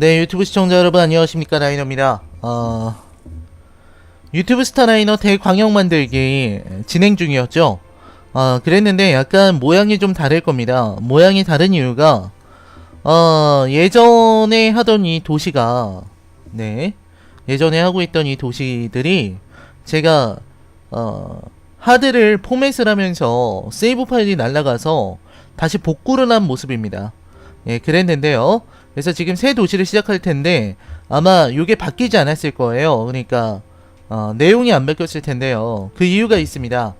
네, 유튜브 시청자 여러분 안녕하십니까 라이너입니다. 어, 유튜브 스타 라이너 대광역 만들기 진행 중이었죠. 어, 그랬는데 약간 모양이 좀 다를 겁니다. 모양이 다른 이유가 어, 예전에 하던 이 도시가 네, 예전에 하고 있던 이 도시들이 제가 어, 하드를 포맷을 하면서 세이브 파일이 날아가서 다시 복구를 한 모습입니다. 예, 그랬는데요. 그래서 지금 새 도시를 시작할 텐데 아마 이게 바뀌지 않았을 거예요. 그러니까 어, 내용이 안 바뀌었을 텐데요. 그 이유가 있습니다.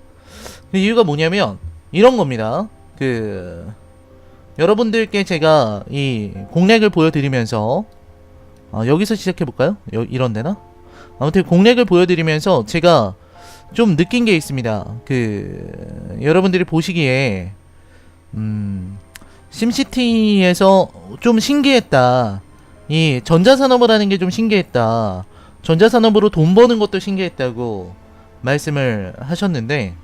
그 이유가 뭐냐면 이런 겁니다. 그 여러분들께 제가 이 공략을 보여드리면서 어, 여기서 시작해 볼까요? 이런 데나? 아무튼 공략을 보여드리면서 제가 좀 느낀 게 있습니다. 그 여러분들이 보시기에 음 심시티에서 좀 신기했다. 이 전자산업을 하는 게 좀 신기했다. 전자산업으로 돈 버는 것도 신기했다고 말씀을 하셨는데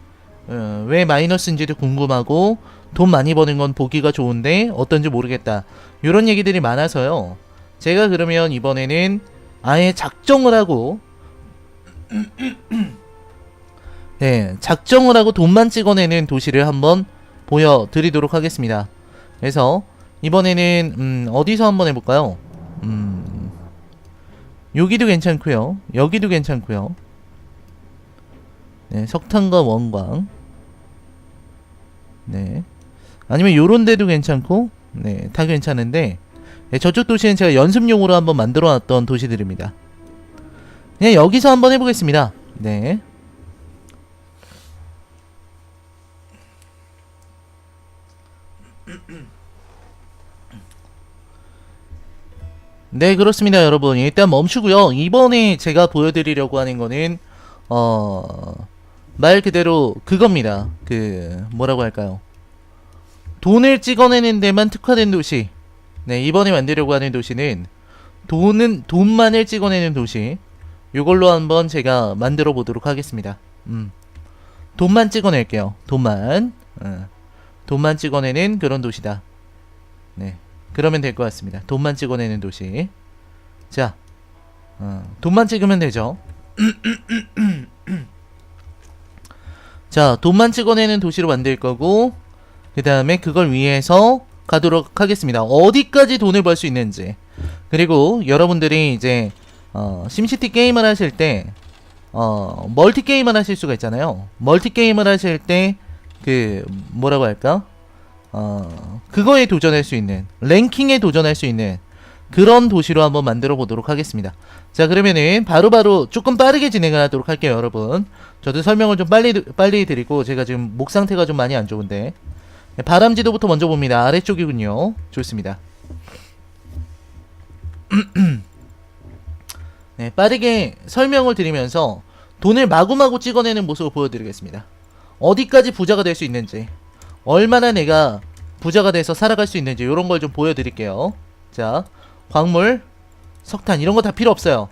어, 왜 마이너스인지도 궁금하고 돈 많이 버는 건 보기가 좋은데 어떤지 모르겠다. 이런 얘기들이 많아서요. 제가 그러면 이번에는 아예 작정을 하고 네, 작정을 하고 돈만 찍어내는 도시를 한번 보여드리도록 하겠습니다. 그래서 이번에는 음, 어디서 한번 해볼까요? 음, 여기도 괜찮고요. 여기도 괜찮고요. 네, 석탄과 원광. 네. 아니면 요런 데도 괜찮고, 네, 다 괜찮은데, 네, 저쪽 도시는 제가 연습용으로 한번 만들어 놨던 도시들입니다. 그냥 여기서 한번 해보겠습니다. 네. 네 그렇습니다 여러분. 일단 멈추고요. 이번에 제가 보여드리려고 하는 거는 어... 말 그대로 그겁니다. 그 뭐라고 할까요? 돈을 찍어내는 데만 특화된 도시. 네 이번에 만들려고 하는 도시는 돈은 돈만을 찍어내는 도시. 이걸로 한번 제가 만들어 보도록 하겠습니다. 음. 돈만 찍어낼게요. 돈만. 어. 돈만 찍어내는 그런 도시다. 네 그러면 될 것 같습니다. 돈만 찍어내는 도시. 자, 어, 돈만 찍으면 되죠. 자, 돈만 찍어내는 도시로 만들 거고, 그 다음에 그걸 위해서 가도록 하겠습니다. 어디까지 돈을 벌 수 있는지. 그리고 여러분들이 이제, 어, 심시티 게임을 하실 때, 어, 멀티 게임을 하실 수가 있잖아요. 멀티 게임을 하실 때, 그, 뭐라고 할까? 어, 그거에 도전할 수 있는 랭킹에 도전할 수 있는 그런 도시로 한번 만들어 보도록 하겠습니다. 자 그러면은 바로바로 바로 조금 빠르게 진행을 하도록 할게요 여러분. 저도 설명을 좀 빨리 빨리 드리고 제가 지금 목 상태가 좀 많이 안 좋은데 네, 바람 지도부터 먼저 봅니다. 아래쪽이군요. 좋습니다. 네 빠르게 설명을 드리면서 돈을 마구마구 찍어내는 모습을 보여드리겠습니다. 어디까지 부자가 될 수 있는지 얼마나 내가 부자가 돼서 살아갈 수 있는지 이런 걸 좀 보여드릴게요. 자, 광물, 석탄 이런 거 다 필요 없어요.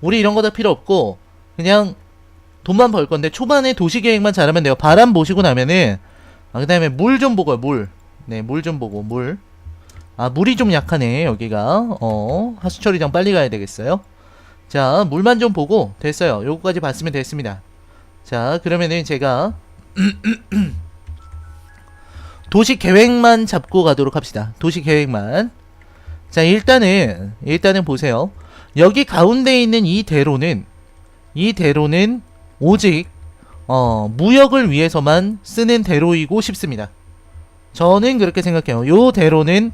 우리 이런 거 다 필요 없고 그냥 돈만 벌 건데 초반에 도시 계획만 잘하면 돼요. 바람 보시고 나면은 아, 그다음에 물 좀 보고요. 물. 네, 물 좀 보고 물. 아, 물이 좀 약하네. 여기가. 어, 하수 처리장 빨리 가야 되겠어요. 자, 물만 좀 보고 됐어요. 요거까지 봤으면 됐습니다. 자, 그러면은 제가 도시 계획만 잡고 가도록 합시다. 도시 계획만. 자, 일단은, 일단은 보세요. 여기 가운데 있는 이 대로는, 이 대로는 오직, 어, 무역을 위해서만 쓰는 대로이고 싶습니다. 저는 그렇게 생각해요. 요 대로는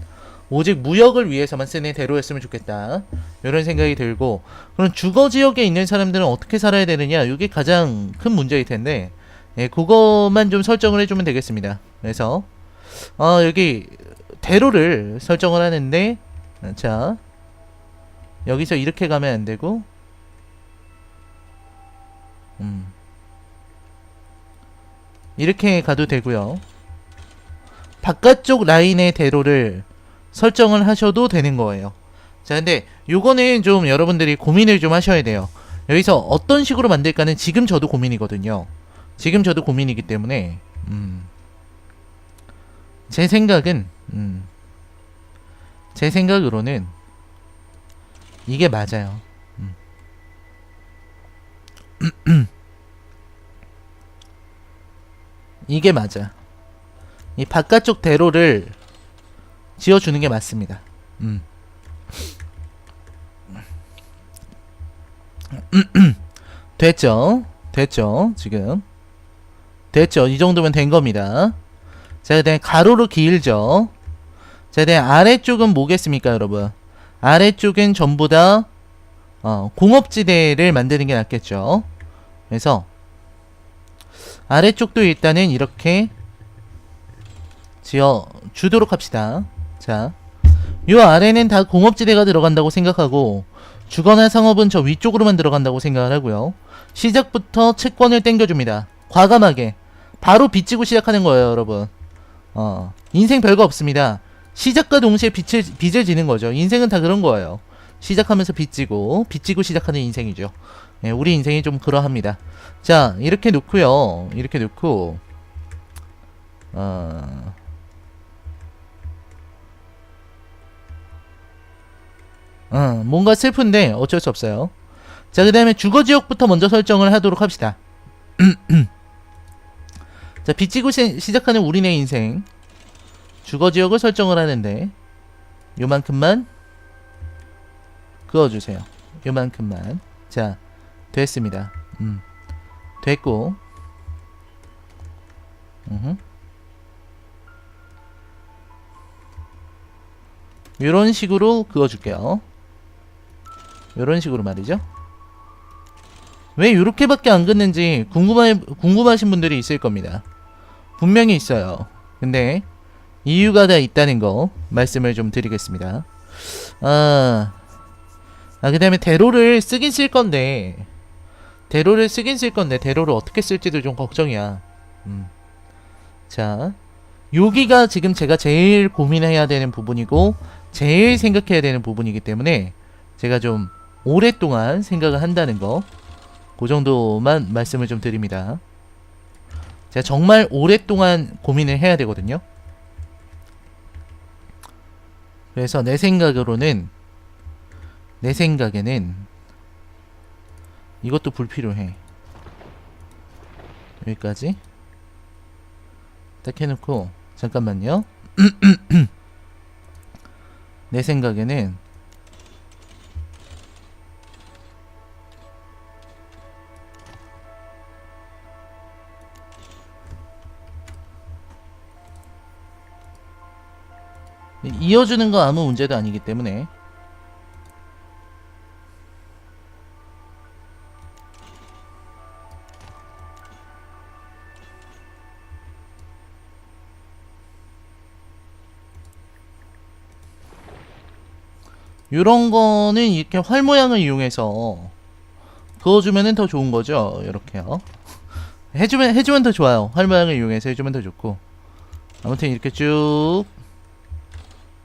오직 무역을 위해서만 쓰는 대로였으면 좋겠다. 이런 생각이 들고, 그럼 주거 지역에 있는 사람들은 어떻게 살아야 되느냐? 이게 가장 큰 문제일 텐데, 예, 그것만 좀 설정을 해주면 되겠습니다. 그래서, 어, 여기 대로를 설정을 하는데 자 여기서 이렇게 가면 안 되고 음. 이렇게 가도 되고요. 바깥쪽 라인의 대로를 설정을 하셔도 되는 거예요. 자 근데 요거는 좀 여러분들이 고민을 좀 하셔야 돼요. 여기서 어떤 식으로 만들까는 지금 저도 고민이거든요. 지금 저도 고민이기 때문에 음. 제 생각은 음, 제 생각으로는 이게 맞아요. 음. 이게 맞아. 이 바깥쪽 대로를 지어주는 게 맞습니다. 음. 됐죠? 됐죠? 지금 됐죠? 이 정도면 된 겁니다. 자, 그다음 가로로 길죠. 자, 그다음 아래쪽은 뭐겠습니까, 여러분? 아래쪽은 전부 다 어, 공업지대를 만드는 게 낫겠죠. 그래서 아래쪽도 일단은 이렇게 지어 주도록 합시다. 자, 요 아래는 다 공업지대가 들어간다고 생각하고 주거나 상업은 저 위쪽으로만 들어간다고 생각을 하고요. 시작부터 채권을 땡겨줍니다. 과감하게 바로 빚지고 시작하는 거예요, 여러분. 어, 인생 별거 없습니다. 시작과 동시에 빚을, 빚을 지는 거죠. 인생은 다 그런 거예요. 시작하면서 빚지고, 빚지고 시작하는 인생이죠. 예, 우리 인생이 좀 그러합니다. 자, 이렇게 놓고요. 이렇게 놓고, 어, 어, 뭔가 슬픈데 어쩔 수 없어요. 자, 그 다음에 주거 지역부터 먼저 설정을 하도록 합시다. 자, 빚지고 시, 시작하는 우리네 인생. 주거 지역을 설정을 하는데, 요만큼만 그어주세요. 요만큼만. 자, 됐습니다. 음, 됐고. 음흠. 이런 식으로 그어줄게요. 이런 식으로 말이죠. 왜 이렇게밖에 안 긋는지 궁금하, 궁금하신 분들이 있을 겁니다. 분명히 있어요. 근데 이유가 다 있다는 거 말씀을 좀 드리겠습니다. 아, 아 그다음에 대로를 쓰긴 쓸 건데 대로를 쓰긴 쓸 건데 대로를 어떻게 쓸지도 좀 걱정이야. 음. 자, 여기가 지금 제가 제일 고민해야 되는 부분이고 제일 생각해야 되는 부분이기 때문에 제가 좀 오랫동안 생각을 한다는 거, 그 정도만 말씀을 좀 드립니다. 제가 정말 오랫동안 고민을 해야 되거든요. 그래서 내 생각으로는, 내 생각에는 이것도 불필요해. 여기까지. 딱 해놓고, 잠깐만요. 내 생각에는 이어주는 거 아무 문제도 아니기 때문에 요런 거는 이렇게 활 모양을 이용해서 그어주면은 더 좋은 거죠. 이렇게요. 해주면, 해주면 더 좋아요. 활 모양을 이용해서 해주면 더 좋고. 아무튼 이렇게 쭉,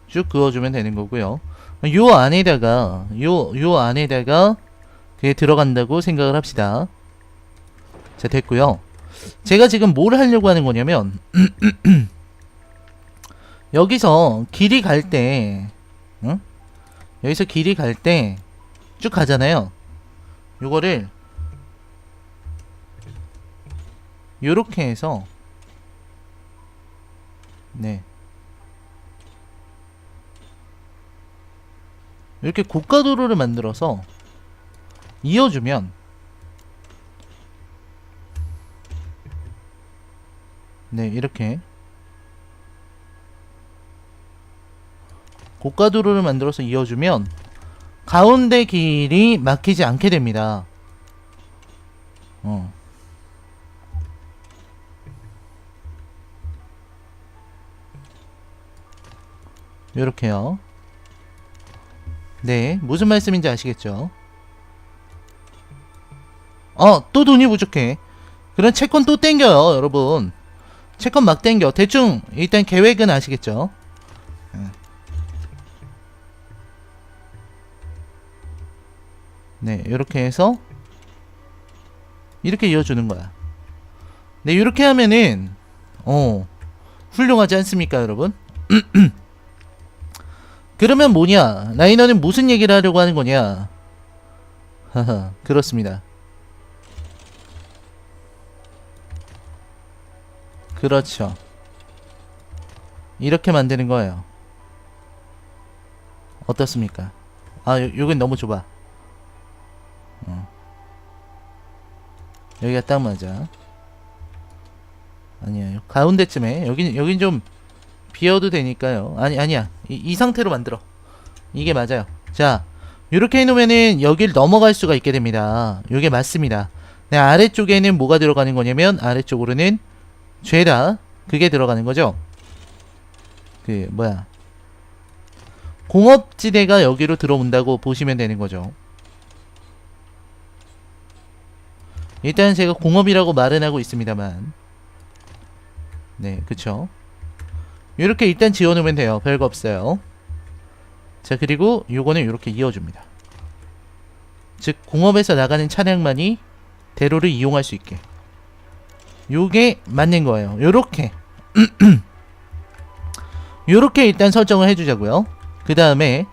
쭉 그어주면 되는 거고요. 요 안에다가, 요, 요 안에다가 그게 들어간다고 생각을 합시다. 자, 됐고요. 제가 지금 뭘 하려고 하는 거냐면, 여기서 길이 갈 때, 응? 여기서 길이 갈 때 쭉 가잖아요. 요거를 요렇게 해서 네 이렇게 고가 도로를 만들어서 이어주면 네 이렇게 고가 도로를 만들어서 이어주면 가운데 길이 막히지 않게 됩니다. 어. 요렇게요. 네, 무슨 말씀인지 아시겠죠? 어, 또 돈이 부족해. 그럼 채권 또 땡겨요, 여러분. 채권 막 땡겨. 대충 일단 계획은 아시겠죠? 네, 이렇게 해서 이렇게 이어주는 거야. 네, 이렇게 하면은 어 훌륭하지 않습니까, 여러분? 그러면 뭐냐? 라이너는 무슨 얘기를 하려고 하는 거냐? 하하, 그렇습니다. 그렇죠. 이렇게 만드는 거예요. 어떻습니까? 아, 요, 요건 너무 좁아. 어. 여기가 딱 맞아. 아니야, 요 가운데쯤에 여긴 여긴 좀 비워도 되니까요. 아니 아니야, 이, 이 상태로 만들어. 이게 맞아요. 자, 이렇게 해놓으면은 여길 넘어갈 수가 있게 됩니다. 요게 맞습니다. 네, 아래쪽에는 뭐가 들어가는 거냐면 아래쪽으로는 죄다 그게 들어가는 거죠. 그 뭐야 공업지대가 여기로 들어온다고 보시면 되는 거죠. 일단 제가 공업이라고 말은 하고 있습니다만 네 그쵸 이렇게 일단 지어놓으면 돼요. 별거 없어요. 자 그리고 요거는 이렇게 이어줍니다. 즉 공업에서 나가는 차량만이 대로를 이용할 수 있게. 요게 맞는 거예요. 요렇게. 요렇게 일단 설정을 해주자고요. 그 다음에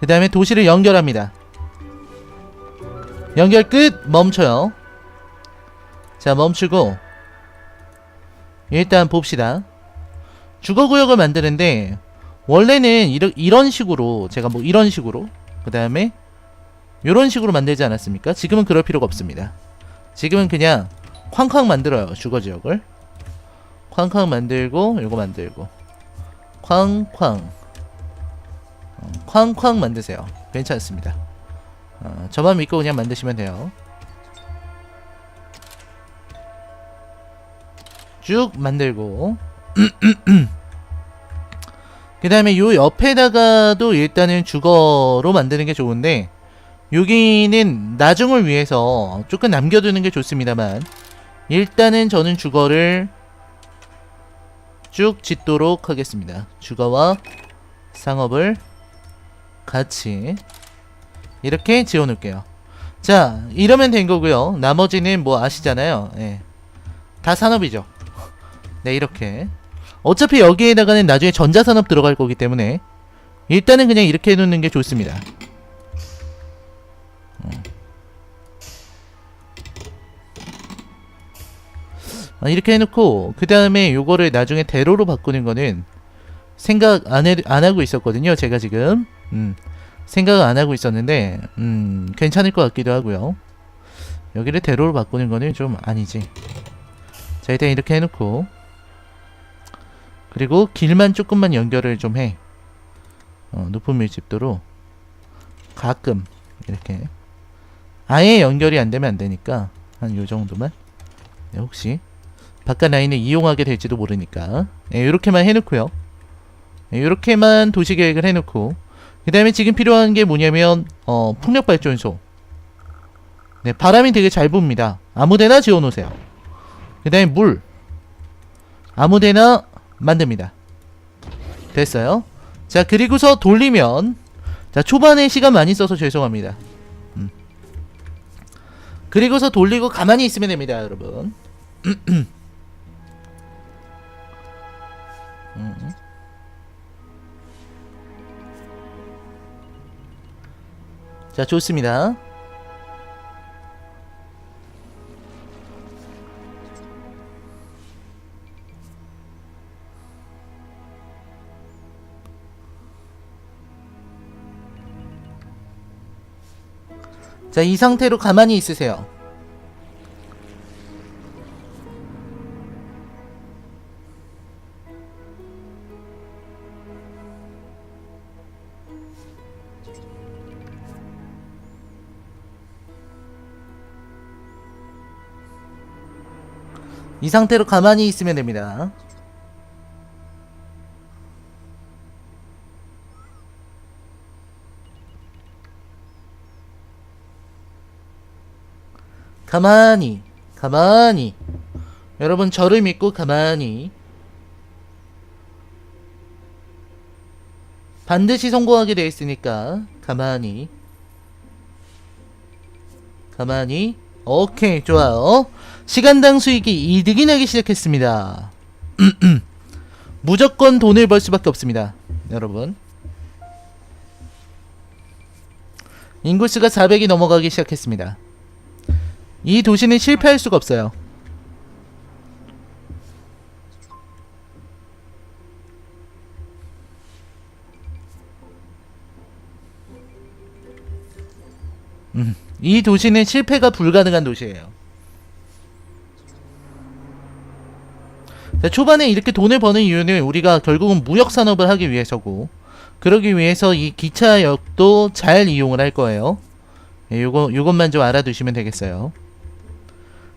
그 다음에 도시를 연결합니다. 연결 끝! 멈춰요. 자 멈추고 일단 봅시다 주거구역을 만드는데 원래는 이러, 이런 식으로 제가 뭐 이런 식으로 그 다음에 요런 식으로 만들지 않았습니까? 지금은 그럴 필요가 없습니다. 지금은 그냥 쾅쾅 만들어요 주거지역을. 쾅쾅 만들고 요거 만들고. 쾅쾅. 어, 쾅쾅 만드세요. 괜찮습니다. 어, 저만 믿고 그냥 만드시면 돼요. 쭉 만들고 그 다음에 요 옆에다가도 일단은 주거로 만드는 게 좋은데 여기는 나중을 위해서 조금 남겨두는 게 좋습니다만 일단은 저는 주거를 쭉 짓도록 하겠습니다. 주거와 상업을 같이 이렇게 지어 놓을게요. 자 이러면 된 거고요. 나머지는 뭐 아시잖아요. 예. 다 산업이죠. 네 이렇게 어차피 여기에다가는 나중에 전자산업 들어갈 거기 때문에 일단은 그냥 이렇게 해놓는 게 좋습니다. 음. 아, 이렇게 해놓고 그 다음에 요거를 나중에 대로로 바꾸는 거는 생각 안, 해, 안 하고 있었거든요 제가 지금. 음, 생각을 안 하고 있었는데 음, 괜찮을 것 같기도 하고요. 여기를 대로로 바꾸는 거는 좀 아니지. 자 일단 이렇게 해놓고 그리고 길만 조금만 연결을 좀 해. 어, 높은 밀집도로 가끔 이렇게 아예 연결이 안 되면 안 되니까 한 요 정도만 네, 혹시 바깥 라인을 이용하게 될지도 모르니까 네, 이렇게만 해놓고요. 네, 이렇게만 도시 계획을 해놓고 그 다음에 지금 필요한 게 뭐냐면 어, 풍력 발전소. 네, 바람이 되게 잘 붑니다. 아무데나 지어놓으세요. 그 다음에 물. 아무데나 만듭니다. 됐어요. 자, 그리고서 돌리면 자, 초반에 시간 많이 써서 죄송합니다. 음. 그리고서 돌리고 가만히 있으면 됩니다, 여러분. 음. 자, 좋습니다. 자, 이 상태로 가만히 있으세요. 이 상태로 가만히 있으면 됩니다. 가만히, 가만히. 여러분, 저를 믿고 가만히. 반드시 성공하게 되어 있으니까, 가만히. 가만히. 오케이, 좋아요. 시간당 수익이 이득이 나기 시작했습니다. 무조건 돈을 벌 수밖에 없습니다. 여러분. 인구수가 400이 넘어가기 시작했습니다. 이 도시는 실패할 수가 없어요. 음, 이 도시는 실패가 불가능한 도시예요. 자, 초반에 이렇게 돈을 버는 이유는 우리가 결국은 무역 산업을 하기 위해서고 그러기 위해서 이 기차역도 잘 이용을 할 거예요. 예, 요거 요것만 좀 알아두시면 되겠어요.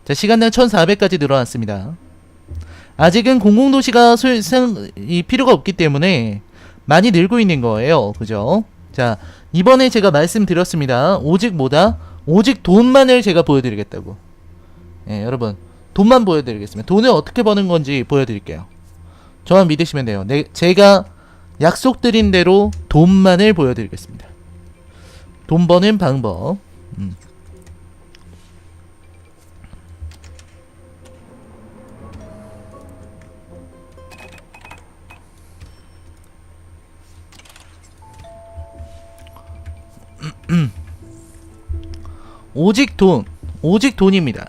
자, 시간당 1,400까지 늘어났습니다. 아직은 공공도시가 소- 생- 이 필요가 없기 때문에 많이 늘고 있는 거예요. 그죠? 자, 이번에 제가 말씀드렸습니다. 오직 뭐다? 오직 돈만을 제가 보여드리겠다고. 예, 여러분. 돈만 보여드리겠습니다. 돈을 어떻게 버는 건지 보여드릴게요. 저만 믿으시면 돼요. 내, 제가 약속드린 대로 돈만을 보여드리겠습니다. 돈 버는 방법. 음. 오직 돈, 오직 돈입니다.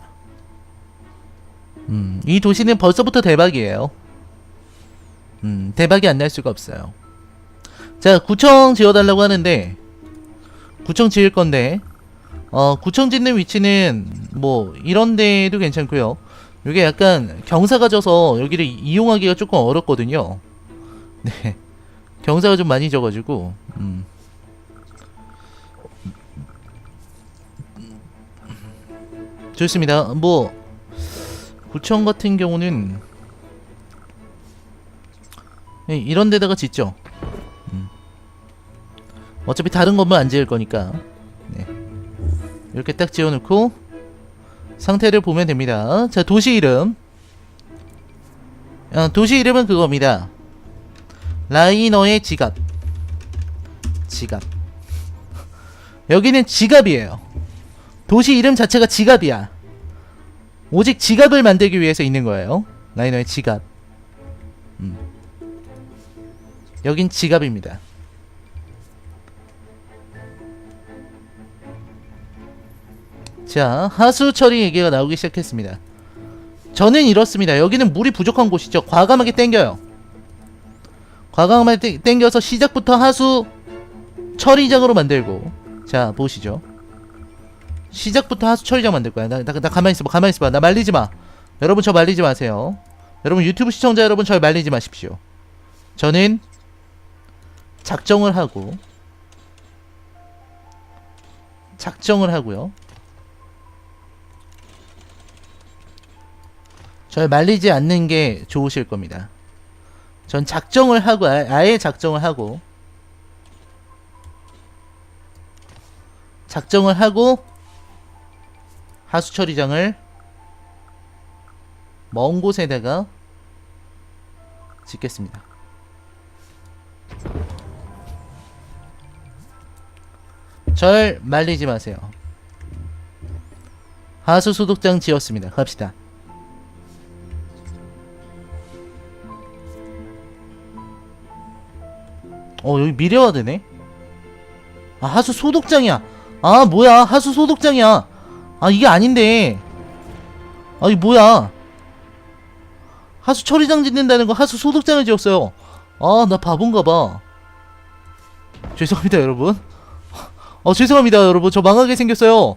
음, 이 도시는 벌써부터 대박이에요. 음, 대박이 안 날 수가 없어요. 자, 구청 지어달라고 하는데, 구청 지을 건데, 어, 구청 짓는 위치는, 뭐, 이런 데도 괜찮고요 이게 약간 경사가 져서 여기를 이용하기가 조금 어렵거든요. 네. 경사가 좀 많이 져가지고, 음. 좋습니다. 뭐, 구청 같은 경우는 예, 이런 데다가 짓죠. 음. 어차피 다른 건물 안 지을 거니까 네. 이렇게 딱 지어놓고 상태를 보면 됩니다. 자 도시 이름 어, 도시 이름은 그겁니다. 라이너의 지갑 지갑 여기는 지갑이에요. 도시 이름 자체가 지갑이야. 오직 지갑을 만들기 위해서 있는 거예요. 라이너의 지갑. 음. 여긴 지갑입니다. 자, 하수 처리 얘기가 나오기 시작했습니다. 저는 이렇습니다. 여기는 물이 부족한 곳이죠. 과감하게 땡겨요. 과감하게 땡- 땡겨서 시작부터 하수 처리장으로 만들고. 자, 보시죠. 시작부터 하수 처리장 만들 거야. 나, 나, 나 가만히 있어봐. 가만히 있어봐. 나 말리지 마. 여러분 저 말리지 마세요. 여러분 유튜브 시청자 여러분 절 말리지 마십시오. 저는 작정을 하고 작정을 하고요. 절 말리지 않는 게 좋으실 겁니다. 전 작정을 하고 아- 아예 작정을 하고 작정을 하고 하수 처리장을 먼 곳에다가 짓겠습니다. 절 말리지 마세요. 하수 소독장 지었습니다. 갑시다. 어 여기 미래화 되네. 아 하수 소독장이야. 아 뭐야 하수 소독장이야. 아 이게 아닌데. 아 이게 뭐야? 하수 처리장 짓는다는 거 하수 소독장을 지었어요. 아 나 바본가 봐. 죄송합니다 여러분. 어 죄송합니다 여러분 저 망하게 생겼어요.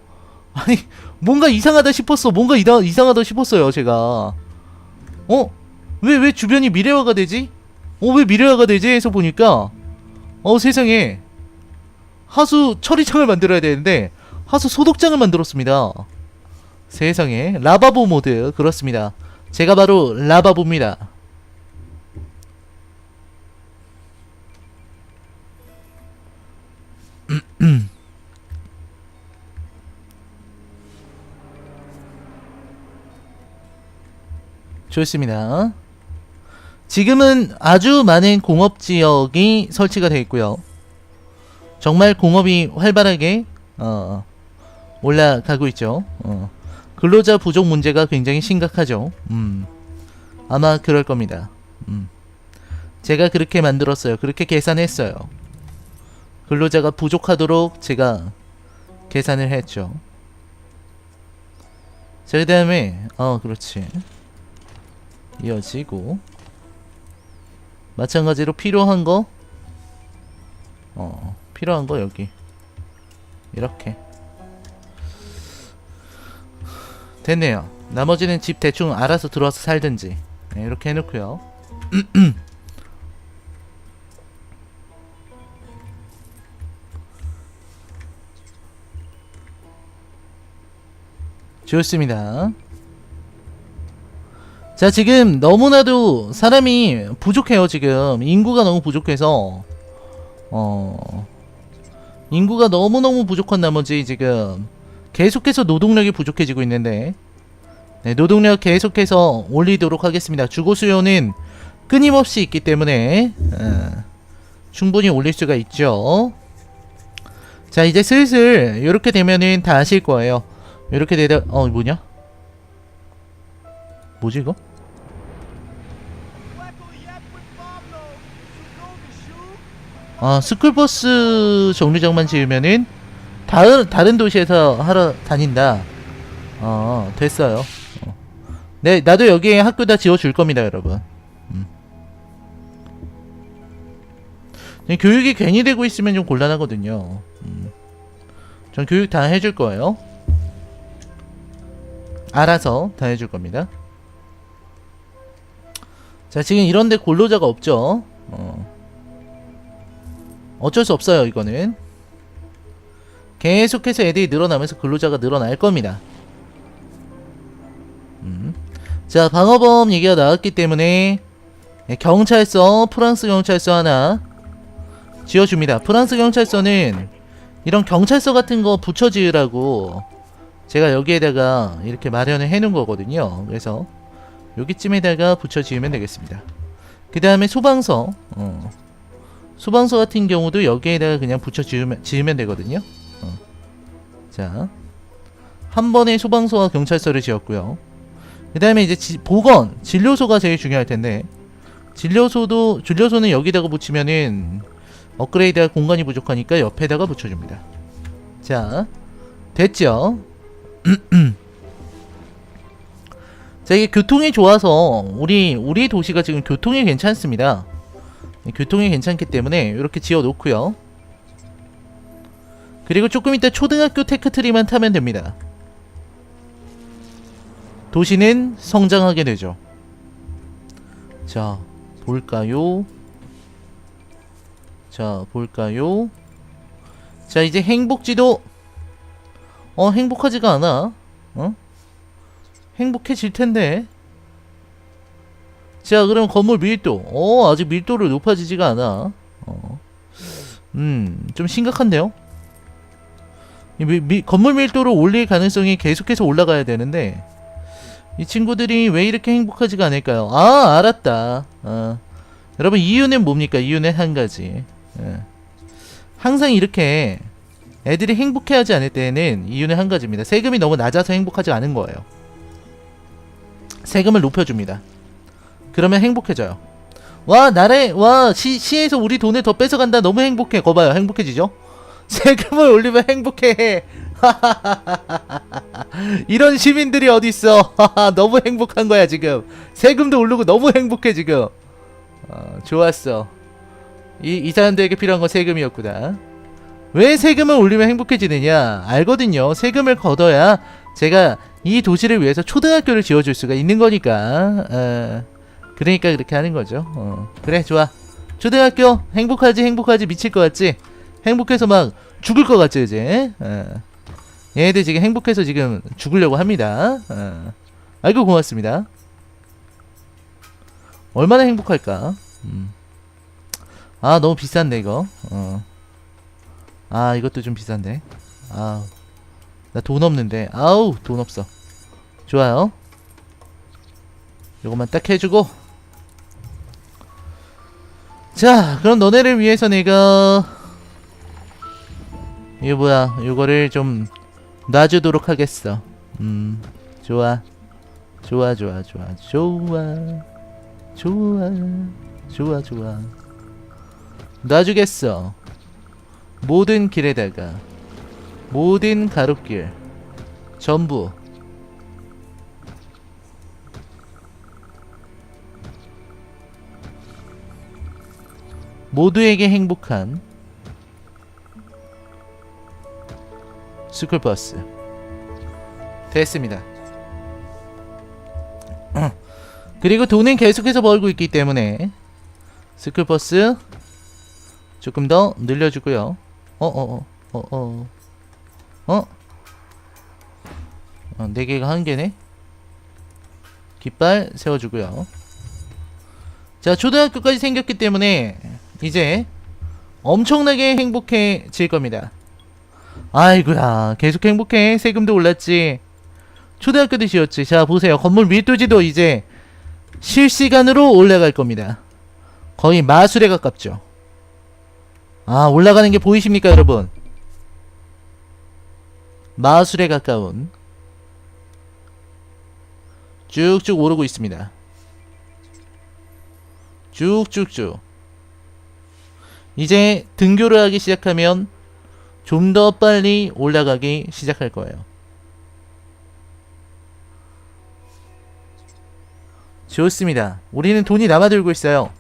아니 뭔가 이상하다 싶었어. 뭔가 이다, 이상하다 싶었어요 제가. 어? 왜 왜 주변이 미래화가 되지? 어 왜 미래화가 되지? 해서 보니까 어 세상에 하수 처리장을 만들어야 되는데 하수 소독장을 만들었습니다. 세상에 라바보 모드 그렇습니다. 제가 바로 라바보입니다. 좋습니다. 지금은 아주 많은 공업 지역이 설치가 되어 있고요. 정말 공업이 활발하게 어, 올라가고 있죠. 어. 근로자 부족 문제가 굉장히 심각하죠. 음. 아마 그럴 겁니다. 음. 제가 그렇게 만들었어요. 그렇게 계산했어요. 근로자가 부족하도록 제가 계산을 했죠. 자, 그 다음에, 어, 그렇지. 이어지고. 마찬가지로 필요한 거, 어, 필요한 거 여기. 이렇게. 됐네요. 나머지는 집 대충 알아서 들어와서 살든지. 네, 이렇게 해놓고요. 좋습니다. 자, 지금 너무나도 사람이 부족해요, 지금. 인구가 너무 부족해서. 어. 인구가 너무너무 부족한 나머지 지금 계속해서 노동력이 부족해지고 있는데 네, 노동력 계속해서 올리도록 하겠습니다. 주거 수요는 끊임없이 있기 때문에 어, 충분히 올릴 수가 있죠. 자 이제 슬슬 이렇게 되면은 다 아실 거예요. 이렇게 되다 어 뭐냐? 뭐지 이거? 아 스쿨버스 정류장만 지으면은 다른 다른 도시에서 하러 다닌다. 어 됐어요. 어. 네 나도 여기에 학교 다 지어줄 겁니다, 여러분. 음. 네, 교육이 괜히 되고 있으면 좀 곤란하거든요. 음. 전 교육 다 해줄 거예요. 알아서 다 해줄 겁니다. 자 지금 이런데 골로자가 없죠. 어. 어쩔 수 없어요 이거는 계속해서 애들이 늘어나면서 근로자가 늘어날 겁니다 음. 자 방어범 얘기가 나왔기 때문에 네, 경찰서 프랑스 경찰서 하나 지어줍니다 프랑스 경찰서는 이런 경찰서 같은 거 붙여 지으라고 제가 여기에다가 이렇게 마련을 해 놓은 거거든요 그래서 여기쯤에다가 붙여 지으면 되겠습니다 그 다음에 소방서 어. 소방서 같은 경우도 여기에다가 그냥 붙여 지으면, 지으면 되거든요. 어. 자, 한 번에 소방서와 경찰서를 지었고요. 그 다음에 이제 지, 보건, 진료소가 제일 중요할 텐데, 진료소도, 진료소는 여기다가 붙이면은 업그레이드할 공간이 부족하니까 옆에다가 붙여줍니다. 자, 됐죠? 자, 이게 교통이 좋아서, 우리, 우리 도시가 지금 교통이 괜찮습니다. 교통이 괜찮기 때문에 이렇게 지어 놓고요. 그리고 조금 이따 초등학교 테크트리만 타면 됩니다. 도시는 성장하게 되죠. 자, 볼까요? 자, 볼까요? 자, 이제 행복지도 어, 행복하지가 않아. 어? 행복해질 텐데. 자, 그럼 건물 밀도. 어, 아직 밀도를 높아지지가 않아. 어. 음, 좀 심각한데요? 이 미, 미, 건물 밀도를 올릴 가능성이 계속해서 올라가야 되는데, 이 친구들이 왜 이렇게 행복하지가 않을까요? 아, 알았다. 어. 여러분, 이유는 뭡니까? 이유는 한 가지. 예. 항상 이렇게 애들이 행복해하지 않을 때는 이유는 한 가지입니다. 세금이 너무 낮아서 행복하지 않은 거예요. 세금을 높여줍니다. 그러면 행복해져요. 와 나라에 와 시, 시에서 우리 돈을 더 뺏어간다 너무 행복해 거봐요 행복해지죠 세금을 올리면 행복해 이런 시민들이 어디 있어 너무 행복한 거야 지금 세금도 오르고 너무 행복해 지금 어, 좋았어 이, 이 사람들에게 필요한 건 세금이었구나 왜 세금을 올리면 행복해지느냐 알거든요 세금을 걷어야 제가 이 도시를 위해서 초등학교를 지어줄 수가 있는 거니까 어. 그러니까 그렇게 하는 거죠. 어. 그래 좋아. 초등학교 행복하지 행복하지 미칠 것 같지? 행복해서 막 죽을 것 같지 이제? 어. 얘네들 지금 행복해서 지금 죽으려고 합니다. 어. 아이고 고맙습니다. 얼마나 행복할까? 음. 아 너무 비싼데 이거. 어. 아 이것도 좀 비싼데. 아. 나돈 없는데. 아우 돈 없어. 좋아요. 요것만 딱 해주고 자 그럼 너네를 위해서 내가 이거 뭐야 이거를 좀 놔주도록 하겠어. 음 좋아. 좋아 좋아 좋아. 좋아. 좋아. 좋아 좋아. 놔주겠어. 모든 길에다가. 모든 가로길. 전부. 모두에게 행복한 스쿨버스 됐습니다. 그리고 돈은 계속해서 벌고 있기 때문에 스쿨버스 조금 더 늘려주고요. 어어어 어어 어? 어, 네 개가 한 개네. 깃발 세워주고요. 자, 초등학교까지 생겼기 때문에 이제 엄청나게 행복해질 겁니다. 아이고야, 계속 행복해. 세금도 올랐지. 초등학교도 지었지. 자, 보세요. 건물 밀도지도 이제 실시간으로 올라갈 겁니다. 거의 마술에 가깝죠. 아, 올라가는 게 보이십니까, 여러분? 마술에 가까운 쭉쭉 오르고 있습니다. 쭉쭉쭉. 이제 등교를 하기 시작하면 좀 더 빨리 올라가기 시작할 거예요. 좋습니다. 우리는 돈이 남아들고 있어요.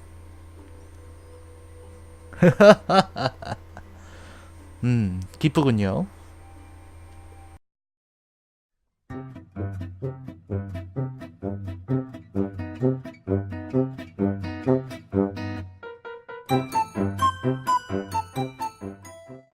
음, 기쁘군요.